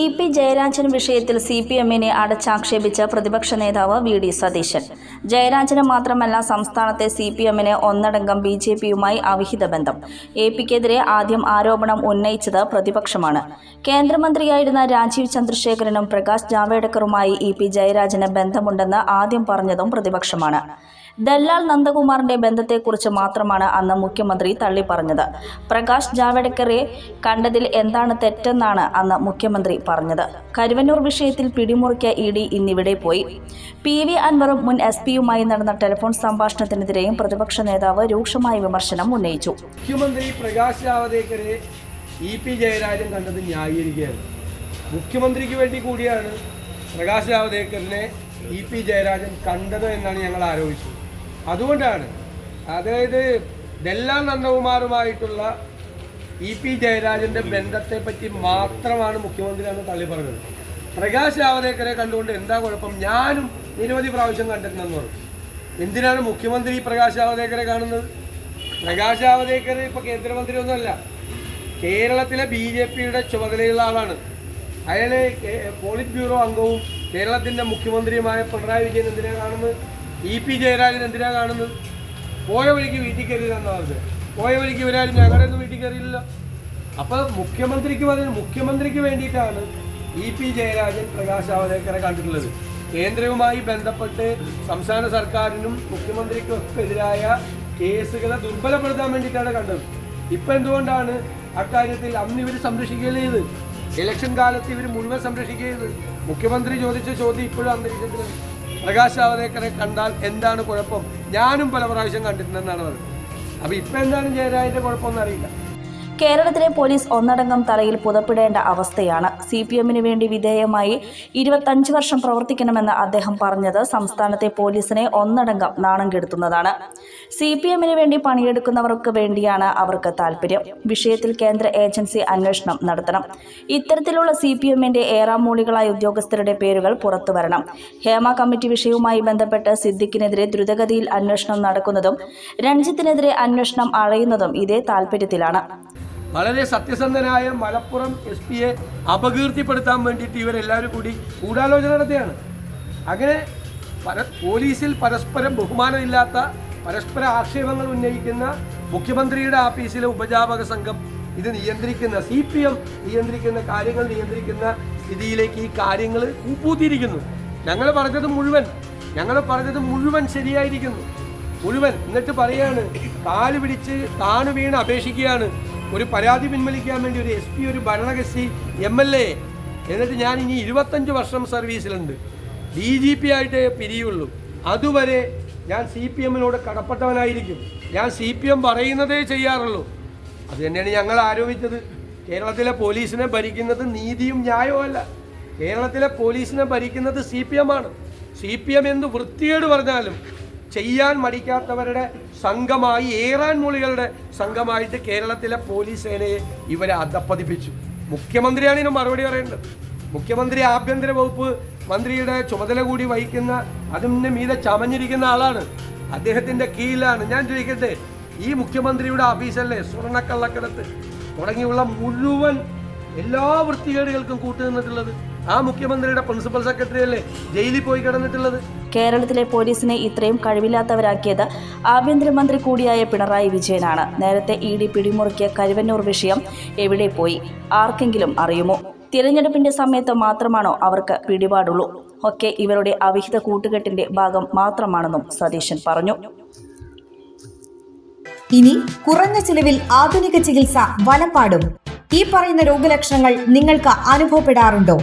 E P Jayarajan വിഷയത്തിൽ C P എമ്മിനെ അടച്ചാക്ഷേപിച്ച പ്രതിപക്ഷ നേതാവ് വി ഡി സതീശൻ. ജയരാജന് മാത്രമല്ല സംസ്ഥാനത്തെ സി പി എമ്മിന് ഒന്നടങ്കം ബി ജെ പിയുമായി അവിഹിത ബന്ധം. എ പിക്കെതിരെ ആദ്യം ആരോപണം ഉന്നയിച്ചത് പ്രതിപക്ഷമാണ്. കേന്ദ്രമന്ത്രിയായിരുന്ന രാജീവ് ചന്ദ്രശേഖരനും പ്രകാശ് ജാവേഡക്കറുമായി ഇ പി ജയരാജന് ബന്ധമുണ്ടെന്ന് ആദ്യം പറഞ്ഞതും പ്രതിപക്ഷമാണ്. ദല്ലാൽ നന്ദകുമാറിന്റെ ബന്ധത്തെക്കുറിച്ച് മാത്രമാണ് അന്ന് മുഖ്യമന്ത്രി തള്ളിപ്പറഞ്ഞത്. പ്രകാശ് ജാവ്ദേക്കറെ കണ്ടതിൽ എന്താണ് തെറ്റെന്നാണ് അന്ന് മുഖ്യമന്ത്രി പറഞ്ഞത്. കരുവന്നൂർ വിഷയത്തിൽ പിടിമുറുക്കിയ ഇ ഡി ഇന്നിവിടെ പോയി. പി വി അൻവറും മുൻ എസ് പിയുമായി നടന്ന ടെലിഫോൺ സംഭാഷണത്തിനെതിരെയും പ്രതിപക്ഷ നേതാവ് രൂക്ഷമായ വിമർശനം ഉന്നയിച്ചു. മുഖ്യമന്ത്രി പ്രകാശ് ജാവദേക്കറെ ഇ പി ജയരാജൻ കണ്ടത് ന്യായീകരിക്കുകയാണ്. മുഖ്യമന്ത്രിക്ക് വേണ്ടി കൂടിയാണ് പ്രകാശ് ജാവദേക്കറിനെ ഇ പി ജയരാജൻ കണ്ടത് എന്നാണ് ഞങ്ങൾ ആരോപിച്ചത്. അതുകൊണ്ടാണ്. അതായത് ദല്ലാൽ നന്ദകുമാറുമായിട്ടുള്ള ഇ പി ജയരാജന്റെ ബന്ധത്തെ പറ്റി മാത്രമാണ് മുഖ്യമന്ത്രി അന്ന് തള്ളി പറഞ്ഞത്. പ്രകാശ് ജാവദേക്കറെ കണ്ടുകൊണ്ട് എന്താ കുഴപ്പം? ഞാനും നിരവധി പ്രാവശ്യം കണ്ടെത്തുന്നെന്ന് പറഞ്ഞു. എന്തിനാണ് മുഖ്യമന്ത്രി പ്രകാശ് ജാവദേക്കറെ കാണുന്നത്? പ്രകാശ് ജാവദേക്കർ ഇപ്പൊ കേന്ദ്രമന്ത്രി ഒന്നുമല്ല കേരളത്തിലെ ബി ജെ പിയുടെ ചുമതലയുള്ള ആളാണ്. അയാളെ പോളിറ്റ് ബ്യൂറോ അംഗവും കേരളത്തിന്റെ മുഖ്യമന്ത്രിയുമായ പിണറായി വിജയൻ എന്തിനാണ് കാണുന്നത്? ഇ പി ജയരാജൻ എന്തിനാ കാണുന്നത്? പോയ വഴിക്ക് വീട്ടിൽ കയറിയതെന്നാണ് പോയ വഴിക്ക് ഇവരാരും ഞങ്ങളുടെ ഒന്നും വീട്ടിൽ കയറിയില്ല അപ്പൊ മുഖ്യമന്ത്രിക്ക് പറഞ്ഞ മുഖ്യമന്ത്രിക്ക് വേണ്ടിയിട്ടാണ് ഇ പി ജയരാജൻ പ്രകാശ് ജാവദേക്കറെ കണ്ടിട്ടുള്ളത്. കേന്ദ്രവുമായി ബന്ധപ്പെട്ട് സംസ്ഥാന സർക്കാരിനും മുഖ്യമന്ത്രിക്കും ഒക്കെ എതിരായ കേസുകളെ ദുർബലപ്പെടുത്താൻ വേണ്ടിയിട്ടാണ് കണ്ടത്. ഇപ്പൊ എന്തുകൊണ്ടാണ് അക്കാര്യത്തിൽ അന്ന് ഇവർ സംരക്ഷിക്കുകയത് ഇലക്ഷൻ കാലത്ത് ഇവർ മുഴുവൻ സംരക്ഷിക്കുകയത് മുഖ്യമന്ത്രി ചോദിച്ച ചോദ്യം ഇപ്പോഴും അന്തരീക്ഷത്തിലുണ്ട്. പ്രകാശ് ജാവദേക്കറെ കണ്ടാൽ എന്താണ് കുഴപ്പം? ഞാനും പല പ്രാവശ്യം കണ്ടിട്ടുണ്ടെന്നാണ് പറയുന്നത് അപ്പോൾ ഇപ്പം എന്താണ് ജയരാജിന്റെ കുഴപ്പമൊന്നും അറിയില്ല. കേരളത്തിലെ പോലീസ് ഒന്നടങ്കം തലയിൽ പുതപ്പിടേണ്ട അവസ്ഥയാണ്. സി പി എമ്മിന് വേണ്ടി വിധേയമായി ഇരുപത്തഞ്ച് വർഷം പ്രവർത്തിക്കണമെന്ന് അദ്ദേഹം പറഞ്ഞത് സംസ്ഥാനത്തെ പോലീസിനെ ഒന്നടങ്കം നാണം കെടുത്തുന്നതാണ്. സി പി എമ്മിന് വേണ്ടി പണിയെടുക്കുന്നവർക്ക് വേണ്ടിയാണ് അവർക്ക് താല്പര്യം വിഷയത്തിൽ കേന്ദ്ര ഏജൻസി അന്വേഷണം നടത്തണം. ഇത്തരത്തിലുള്ള സി പി എമ്മിന്റെ ഏറാമൂളികളായ ഉദ്യോഗസ്ഥരുടെ പേരുകൾ പുറത്തുവരണം ഹേമ കമ്മിറ്റി വിഷയവുമായി ബന്ധപ്പെട്ട് സിദ്ദിഖിനെതിരെ ദ്രുതഗതിയിൽ അന്വേഷണം നടക്കുന്നതും രഞ്ജിത്തിനെതിരെ അന്വേഷണം അഴയുന്നതും ഇതേ താല്പര്യത്തിലാണ് വളരെ സത്യസന്ധനായ മലപ്പുറം എസ് പിയെ അപകീർത്തിപ്പെടുത്താൻ വേണ്ടിയിട്ട് ഇവരെല്ലാവരും കൂടി ഗൂഢാലോചന നടത്തുകയാണ് അങ്ങനെ പര പോലീസിൽ പരസ്പരം ബഹുമാനമില്ലാത്ത പരസ്പര ആക്ഷേപങ്ങൾ ഉന്നയിക്കുന്ന മുഖ്യമന്ത്രിയുടെ ആഫീസിലെ ഉപജാപക സംഘം ഇത് നിയന്ത്രിക്കുന്ന സി പി എം നിയന്ത്രിക്കുന്ന കാര്യങ്ങൾ നിയന്ത്രിക്കുന്ന സ്ഥിതിയിലേക്ക് ഈ കാര്യങ്ങൾ കൂപ്പൂത്തിയിരിക്കുന്നു. ഞങ്ങൾ പറഞ്ഞത് മുഴുവൻ ഞങ്ങൾ പറഞ്ഞത് മുഴുവൻ ശരിയായിരിക്കുന്നു. മുഴുവൻ. എന്നിട്ട് പറയാണ് കാൽ പിടിച്ച് താണു വീണ് അപേക്ഷിക്കുകയാണ്. ഒരു പരാതി പിൻവലിക്കാൻ വേണ്ടി ഒരു എസ് പി ഒരു ഭരണകക്ഷി എം എൽ എ എന്നിട്ട് ഞാൻ ഇനി ഇരുപത്തഞ്ച് വർഷം സർവീസിലുണ്ട്. ഡി ജി പി ആയിട്ട് പിരിയുള്ളൂ. അതുവരെ ഞാൻ സി പി എമ്മിനോട് കടപ്പെട്ടവനായിരിക്കും. ഞാൻ സി പി എം പറയുന്നതേ ചെയ്യാറുള്ളൂ. അത് തന്നെയാണ് ഞങ്ങൾ ആരോപിച്ചത്. കേരളത്തിലെ പോലീസിനെ ഭരിക്കുന്നത് നീതിയും ന്യായവുമല്ല കേരളത്തിലെ പോലീസിനെ ഭരിക്കുന്നത് സി പി എം ആണ്. സി പി എം എന്ത് വൃത്തികേട് പറഞ്ഞാലും ചെയ്യാൻ മടിക്കാത്തവരുടെ സംഘമായി ഏറാൻ മൂളികളുടെ സംഘമായിട്ട് കേരളത്തിലെ പോലീസ് സേനയെ ഇവരെ അധപ്പതിപ്പിച്ചു. മുഖ്യമന്ത്രിയാണ് ഇതിന് മറുപടി പറയേണ്ടത്. മുഖ്യമന്ത്രി ആഭ്യന്തര വകുപ്പ് മന്ത്രിയുടെ ചുമതല കൂടി വഹിക്കുന്ന അതിന് മീതെ ചമഞ്ഞിരിക്കുന്ന ആളാണ്. അദ്ദേഹത്തിന്റെ കീഴിലാണ്. ഞാൻ ചോദിക്കട്ടെ ഈ മുഖ്യമന്ത്രിയുടെ ഓഫീസല്ലേ? സ്വർണക്കള്ളക്കടത്ത് തുടങ്ങിയുള്ള മുഴുവൻ എല്ലാ വൃത്തികേടുകൾക്കും കൂട്ടുനിന്നിട്ടുള്ളത്? ആ മുഖ്യമന്ത്രിയുടെ പ്രിൻസിപ്പൽ സെക്രട്ടറി അല്ലേ ജയിലിൽ പോയി കിടന്നിട്ടുള്ളത്? കേരളത്തിലെ പോലീസിനെ ഇത്രയും കഴിവില്ലാത്തവരാക്കിയത് ആഭ്യന്തരമന്ത്രി കൂടിയായ പിണറായി വിജയനാണ്. നേരത്തെ ഇ ഡി പിടിമുറുക്കിയ കരുവന്നൂർ വിഷയം എവിടെ പോയി? ആർക്കെങ്കിലും അറിയുമോ? തിരഞ്ഞെടുപ്പിന്റെ സമയത്ത് മാത്രമാണോ അവർക്ക് പിടിപാടുള്ളൂ? ഒക്കെ ഇവരുടെ അവിഹിത കൂട്ടുകെട്ടിന്റെ ഭാഗം മാത്രമാണെന്നും സതീശൻ പറഞ്ഞു. ഇനി കുറഞ്ഞ ചിലവിൽ ആധുനിക ചികിത്സ വലപ്പാടും. ഈ പറയുന്ന രോഗലക്ഷണങ്ങൾ നിങ്ങൾക്ക് അനുഭവപ്പെടാറുണ്ടോ?